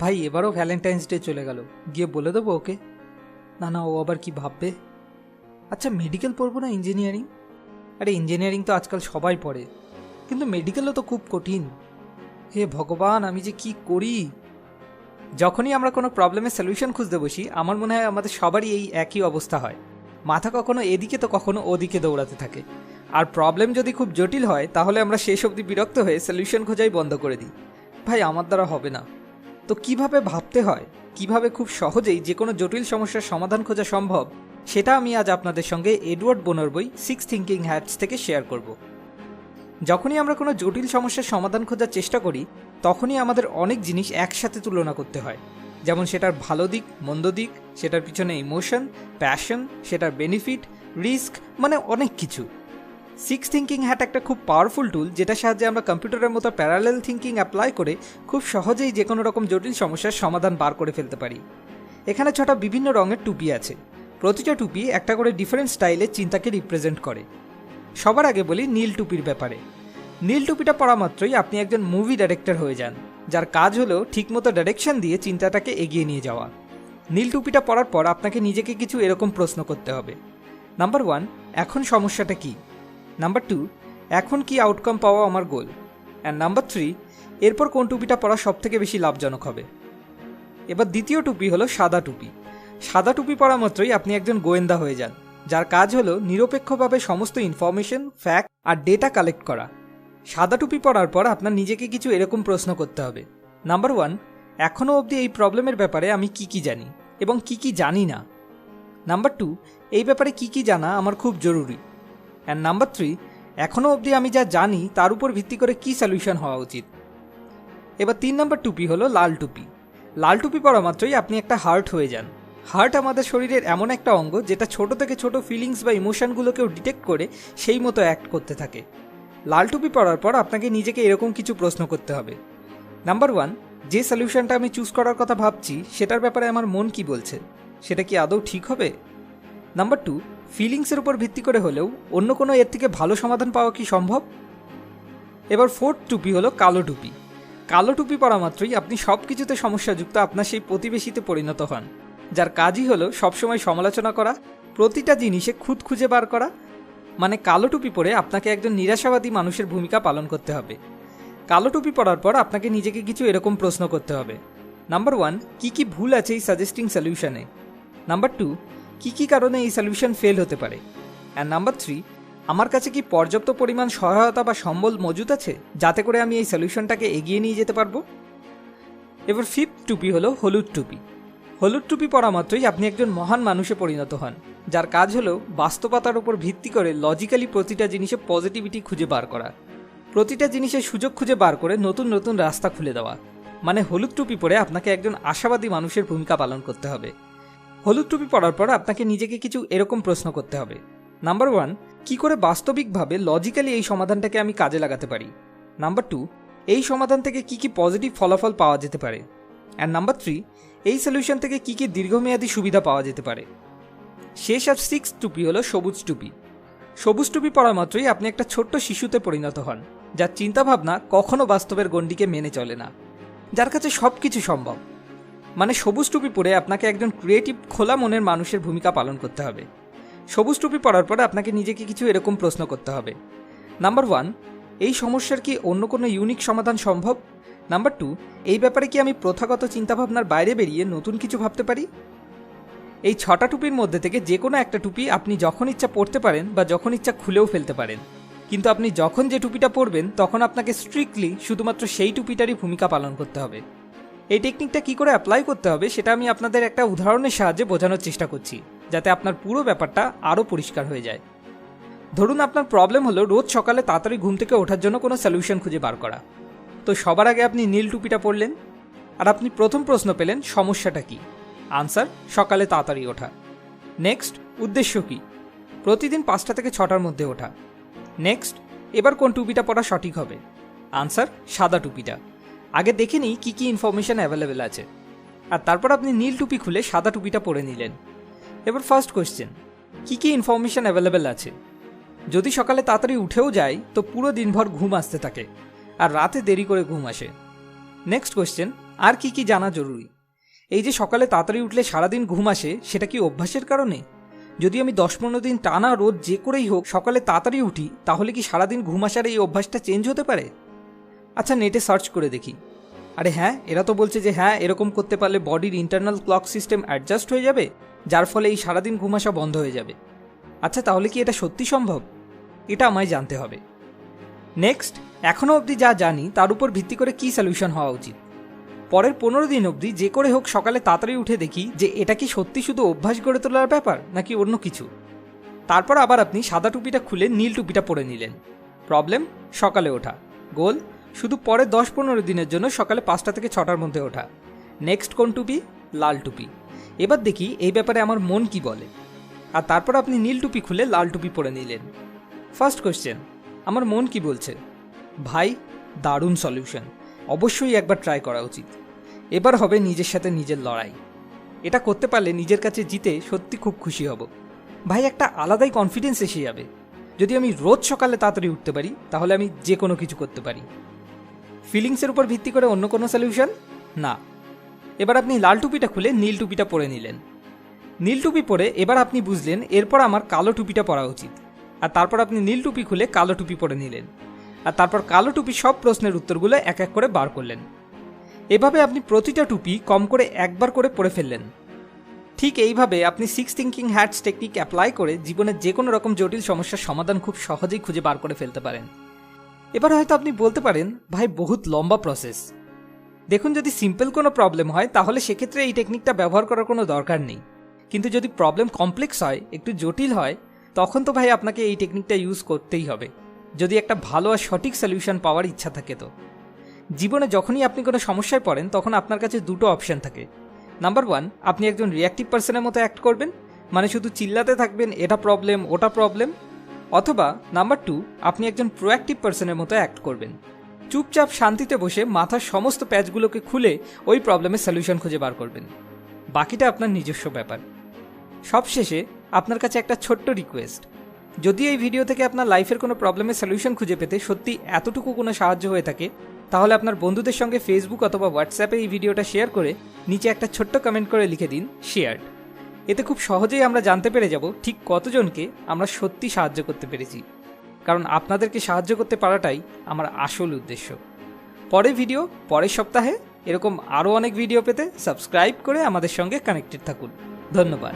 ভাই, এবারও Valentine's day চলে গেল। গিয়ে বলে দেবো ওকে। না না, ও আবার কি ভাববে? আচ্ছা মেডিকেল পড়ব না ইঞ্জিনিয়ারিং আরে ইঞ্জিনিয়ারিং তো আজকাল সবাই পড়ে। কিন্তু মেডিকেলও তো খুব কঠিন। হে ভগবান, আমি যে কি করি? যখনই আমরা কোনো প্রবলেমের সলিউশন খুঁজতে বসি, আমার মনে হয় আমাদের সবারই এই একই অবস্থা হয়। মাথা কখনো এদিকে তো কখনো ওদিকে দৌড়াতে থাকে। আর প্রবলেম যদি খুব জটিল হয়, তাহলে আমরা শেষ অবধি বিরক্ত হয়ে সলিউশন খোঁজাই বন্ধ করে দিই। ভাই, আমার দ্বারা হবে না। তো কীভাবে ভাবতে হয়, কীভাবে খুব সহজেই যে কোনো জটিল সমস্যার সমাধান খোঁজা সম্ভব, সেটা আমি আজ আপনাদের সঙ্গে এডওয়ার্ড বোনার বই সিক্স থিঙ্কিং হ্যাটস থেকে শেয়ার করব। যখনই আমরা কোনো জটিল সমস্যার সমাধান খোঁজার চেষ্টা করি, তখনই আমাদের অনেক জিনিস একসাথে তুলনা করতে হয়। যেমন সেটার ভালো দিক, মন্দ দিক, সেটার পিছনে ইমোশন প্যাশন সেটার বেনিফিট রিস্ক মানে অনেক কিছু। সিক্স থিঙ্কিং হ্যাট একটা খুব পাওয়ারফুল টুল যেটার সাহায্যে আমরা কম্পিউটারের মতো প্যারালেল থিঙ্কিং অ্যাপ্লাই করে খুব সহজেই যে কোনো রকম জটিল সমস্যার সমাধান বার করে ফেলতে পারি। এখানে ছটা বিভিন্ন রঙের টুপি আছে। প্রতিটা টুপি একটা করে ডিফারেন্ট স্টাইলে চিন্তাকে রিপ্রেজেন্ট করে। সবার আগে বলি নীল টুপির ব্যাপারে। নীল টুপিটা পড়া মাত্রই আপনি একজন মুভি ডাইরেক্টর হয়ে যান, যার কাজ হলো ঠিকমতো ডাইরেকশন দিয়ে চিন্তাটাকে এগিয়ে নিয়ে যাওয়া। নীল টুপিটা পড়ার পর আপনাকে নিজেকে কিছু এরকম প্রশ্ন করতে হবে। নাম্বার ওয়ান এখন সমস্যাটা কি? নাম্বার টু এখন কি আউটকাম পাওয়া আমার গোল অ্যান্ড নাম্বার থ্রি এরপর কোন টুপিটা পরা সব থেকে বেশি লাভজনক হবে? এবার দ্বিতীয় টুপি হলো সাদা টুপি। সাদা টুপি পরা মাত্রই আপনি একজন গোয়েন্দা হয়ে যান, যার কাজ হলো নিরপেক্ষভাবে সমস্ত ইনফরমেশন ফ্যাক্ট আর ডেটা কালেক্ট করা। সাদা টুপি পরার পর আপনার নিজেকে কিছু এরকম প্রশ্ন করতে হবে। নাম্বার ওয়ান এখনও অবধি এই প্রবলেমের ব্যাপারে আমি কি কি জানি এবং কি কি জানি না? নাম্বার টু এই ব্যাপারে কি কি জানা আমার খুব জরুরি। অ্যান্ড নাম্বার থ্রি এখনও অবধি আমি যা জানি, তার উপর ভিত্তি করে কি সলিউশন হওয়া উচিত? এবার তিন নম্বর টুপি হলো লাল টুপি। লাল টুপি পরা মাত্রই আপনি একটা হার্ট হয়ে যান। হার্ট আমাদের শরীরের এমন একটা অঙ্গ যেটা ছোট থেকে ছোট ফিলিংস বা ইমোশনগুলোকেও ডিটেক্ট করে সেই মতো অ্যাক্ট করতে থাকে। লাল টুপি পরার পর আপনাকে নিজেকে এরকম কিছু প্রশ্ন করতে হবে। নাম্বার ওয়ান যে সলিউশনটা আমি চুজ করার কথা ভাবছি, সেটার ব্যাপারে আমার মন কি বলছে? সেটা কি আদৌ ঠিক হবে? নাম্বার টু ফিলিংসের উপর ভিত্তি করে হলেও অন্য কোনো এর থেকে ভালো সমাধান পাওয়া কি সম্ভব? এবার ফোর্থ টুপি হলো কালো টুপি। কালো টুপি পরা মাত্রই আপনি সব কিছুতে সমস্যাযুক্ত আপনার সেই প্রতিবেশীতে পরিণত হন, যার কাজই হলো সবসময় সমালোচনা করা, প্রতিটা জিনিসে খুঁত খুঁজে বার করা। মানে কালো টুপি পরে আপনাকে একজন নিরাশাবাদী মানুষের ভূমিকা পালন করতে হবে। কালো টুপি পরার পর আপনাকে নিজেকে কিছু এরকম প্রশ্ন করতে হবে। নাম্বার ওয়ান কী কী ভুল আছে এই সাজেস্টিং সলিউশনে নাম্বার টু কী কী কারণে এই সলিউশন ফেল হতে পারে? অ্যান্ড নাম্বার থ্রি আমার কাছে কি পর্যাপ্ত পরিমাণ সহায়তা বা সম্বল মজুদ আছে, যাতে করে আমি এই সলিউশনটাকে এগিয়ে নিয়ে যেতে পারব? এবার ফিফথ টুপি হলো হলুদ টুপি। হলুদ টুপি পরা মাত্রই আপনি একজন মহান মানুষে পরিণত হন, যার কাজ হলো বাস্তবতার উপর ভিত্তি করে লজিক্যালি প্রতিটা জিনিসে পজিটিভিটি খুঁজে বার করা। প্রতিটা জিনিসের সুযোগ খুঁজে বার করে নতুন নতুন রাস্তা খুলে দেওয়া। মানে হলুদ টুপি পরে আপনাকে একজন আশাবাদী মানুষের ভূমিকা পালন করতে হবে। হলুদ টুপি পরার পর আপনাকে নিজেকে কিছু এরকম প্রশ্ন করতে হবে। নাম্বার ওয়ান কি করে বাস্তবিকভাবে লজিক্যালি এই সমাধানটাকে আমি কাজে লাগাতে পারি? নাম্বার টু এই সমাধান থেকে কি কি পজিটিভ ফলাফল পাওয়া যেতে পারে? অ্যান্ড নাম্বার থ্রি এই সলিউশন থেকে কি কি দীর্ঘমেয়াদী সুবিধা পাওয়া যেতে পারে? শেষ আর সিক্স টুপি হলো সবুজ টুপি। সবুজ টুপি পরা মাত্রই আপনি একটা ছোট্ট শিশুতে পরিণত হন, যার চিন্তাভাবনা কখনো বাস্তবের গণ্ডিকে মেনে চলে না, যার কাছে সব কিছু সম্ভব। মানে সবুজ টুপি পরে আপনাকে একজন ক্রিয়েটিভ খোলা মনের মানুষের ভূমিকা পালন করতে হবে। সবুজ টুপি পরার পরে আপনাকে নিজেকে কিছু এরকম প্রশ্ন করতে হবে। নাম্বার ওয়ান এই সমস্যার কি অন্য কোনো ইউনিক সমাধান সম্ভব? নাম্বার টু এই ব্যাপারে কি আমি প্রথাগত চিন্তাভাবনার বাইরে বেরিয়ে নতুন কিছু ভাবতে পারি? এই ছটা টুপির মধ্যে থেকে যে কোনো একটা টুপি আপনি যখন ইচ্ছা পড়তে পারেন বা যখন ইচ্ছা খুলেও ফেলতে পারেন। কিন্তু আপনি যখন যে টুপিটা পরবেন, তখন আপনাকে স্ট্রিক্টলি শুধুমাত্র সেই টুপিটারই ভূমিকা পালন করতে হবে। এই টেকনিকটা কি করে অ্যাপ্লাই করতে হবে সেটা আমি আপনাদের একটা উদাহরণের সাহায্যে বোঝানোর চেষ্টা করছি, যাতে আপনার পুরো ব্যাপারটা আরও পরিষ্কার হয়ে যায়। ধরুন আপনার প্রবলেম হলো রোজ সকালে তাড়াতাড়ি ঘুম থেকে ওঠার জন্য কোনো সলিউশন খুঁজে বার করা। তো সবার আগে আপনি নীল টুপিটা পরলেন, আর আপনি প্রথম প্রশ্ন পেলেন সমস্যাটা কি? আনসার সকালে তাড়াতাড়ি ওঠা। নেক্সট উদ্দেশ্য কি? প্রতিদিন পাঁচটা থেকে ছটার মধ্যে ওঠা। নেক্সট এবার কোন টুপিটা পরা সঠিক হবে? আনসার সাদা টুপিটা। আগে দেখে নিই কী কী ইনফরমেশান অ্যাভেলেবেল আছে। আর তারপর আপনি নীল টুপি খুলে সাদা টুপিটা পরে নিলেন। এবার ফার্স্ট কোয়েশ্চেন কী কী ইনফরমেশান অ্যাভেলেবেল আছে? যদি সকালে তাড়াতাড়ি উঠেও যায় তো পুরো দিনভর ঘুম আসতে থাকে, আর রাতে দেরি করে ঘুম আসে। নেক্সট কোয়েশ্চেন আর কি কি জানা জরুরি? এই যে সকালে তাড়াতাড়ি উঠলে সারাদিন ঘুম আসে, সেটা কি অভ্যাসের কারণে? যদি আমি দশ পনেরো দিন টানা রোদ যে করেই হোক, সকালে তাড়াতাড়ি উঠি, তাহলে কি সারাদিন ঘুম আসার এই অভ্যাসটা চেঞ্জ হতে পারে? আচ্ছা নেটে সার্চ করে দেখি। আরে হ্যাঁ এরা তো বলছে যে হ্যাঁ এরকম করতে পারলে বডির ইন্টারনাল ক্লক সিস্টেম অ্যাডজাস্ট হয়ে যাবে, যার ফলে এই সারাদিন ঘুম আসা বন্ধ হয়ে যাবে। আচ্ছা তাহলে কি এটা সত্যি সম্ভব? এটা আমায় জানতে হবে। নেক্সট এখনও অবধি যা জানি, তার উপর ভিত্তি করে কি সলিউশন হওয়া উচিত? পরের পনেরো দিন অবধি যে করে হোক সকালে তাড়াতাড়ি উঠে দেখি যে এটা কি সত্যি শুধু অভ্যাস গড়ে তোলার ব্যাপার, নাকি অন্য কিছু? তারপর আবার আপনি সাদা টুপিটা খুলে নীল টুপিটা পরে নিলেন। প্রবলেম সকালে ওঠা। গোল শুধু পরে দশ পনেরো দিনের জন্য সকালে পাঁচটা থেকে ছটার মধ্যে ওঠা। নেক্সট কোন টুপি? লাল টুপি। এবার দেখি এই ব্যাপারে আমার মন কি বলে। আর তারপর আপনি নীল টুপি খুলে লাল টুপি পরে নিলেন। ফার্স্ট কোয়েশ্চেন আমার মন কি বলছে? ভাই, দারুণ সলিউশন অবশ্যই একবার ট্রাই করা উচিত। এবার হবে নিজের সাথে নিজের লড়াই। এটা করতে পারলে নিজের কাছে জিতে সত্যি খুব খুশি হব। ভাই, একটা আলাদাই কনফিডেন্স এসে যাবে। যদি আমি রোজ সকালে তাড়াতাড়ি উঠতে পারি, তাহলে আমি যে কোনো কিছু করতে পারি। ফিলিংসের উপর ভিত্তি করে অন্য কোনো সলিউশন না। এবার আপনি লাল টুপিটা খুলে নীল টুপিটা পরে নিলেন। নীল টুপি পরে এবার আপনি বুঝলেন এরপর আমার কালো টুপিটা পরা উচিত। আর তারপর আপনি নীল টুপি খুলে কালো টুপি পরে নিলেন। আর তারপর কালো টুপি সব প্রশ্নের উত্তরগুলো এক এক করে বার করলেন। এভাবে আপনি প্রতিটা টুপি কম করে একবার করে পড়ে ফেললেন। ঠিক এইভাবে আপনি six thinking hats technique apply করে জীবনের যে কোনো রকম জটিল সমস্যার সমাধান খুব সহজেই খুঁজে বার করে ফেলতে পারেন। এবার হয়তো আপনি বলতে পারেন, ভাই, বহুত লম্বা প্রসেস দেখুন, যদি সিম্পল কোনো প্রবলেম হয়, তাহলে সেক্ষেত্রে এই টেকনিকটা ব্যবহার করার কোনো দরকার নেই। কিন্তু যদি প্রবলেম কমপ্লেক্স হয়, একটু জটিল হয়, তখন তো ভাই আপনাকে এই টেকনিকটা ইউজ করতেই হবে। যদি একটা ভালো আর সঠিক সলিউশন পাওয়ার ইচ্ছা থাকে তো। জীবনে যখনই আপনি কোনো সমস্যায় পড়েন, তখন আপনার কাছে দুটো অপশন থাকে। নাম্বার ওয়ান আপনি একজন রিয়াক্টিভ পার্সনের মতো অ্যাক্ট করবেন। মানে শুধু চিল্লাতে থাকবেন, এটা প্রবলেম ওটা প্রবলেম অথবা, নাম্বার টু, আপনি একজন প্রোঅ্যাক্টিভ পার্সনের মতো অ্যাক্ট করবেন। চুপচাপ শান্তিতে বসে মাথার সমস্ত প্যাচগুলোকে খুলে ওই প্রবলেমের সলিউশন খুঁজে বার করবেন। বাকিটা আপনার নিজস্ব ব্যাপার। সবশেষে, আপনার কাছে একটা ছোট্ট রিকোয়েস্ট। যদি এই ভিডিও থেকে আপনার লাইফের কোনো প্রবলেমের সলিউশন খুঁজে পেতে সত্যি এতটুকু কোনো সাহায্য হয়ে থাকে, তাহলে আপনার বন্ধুদের সঙ্গে ফেসবুক অথবা হোয়াটসঅ্যাপে এই ভিডিওটা শেয়ার করে নিচে একটা ছোট্ট কমেন্ট করে লিখে দিন শেয়ার এতে খুব সহজেই আমরা জানতে পেরে যাব ঠিক কতজনকে আমরা সত্যি সাহায্য করতে পেরেছি। কারণ আপনাদেরকে সাহায্য করতে পারাটাই আমার আসল উদ্দেশ্য। পরের ভিডিও, পরের সপ্তাহে এরকম আরও অনেক ভিডিও পেতে সাবস্ক্রাইব করে আমাদের সঙ্গে কানেক্টেড থাকুন। ধন্যবাদ।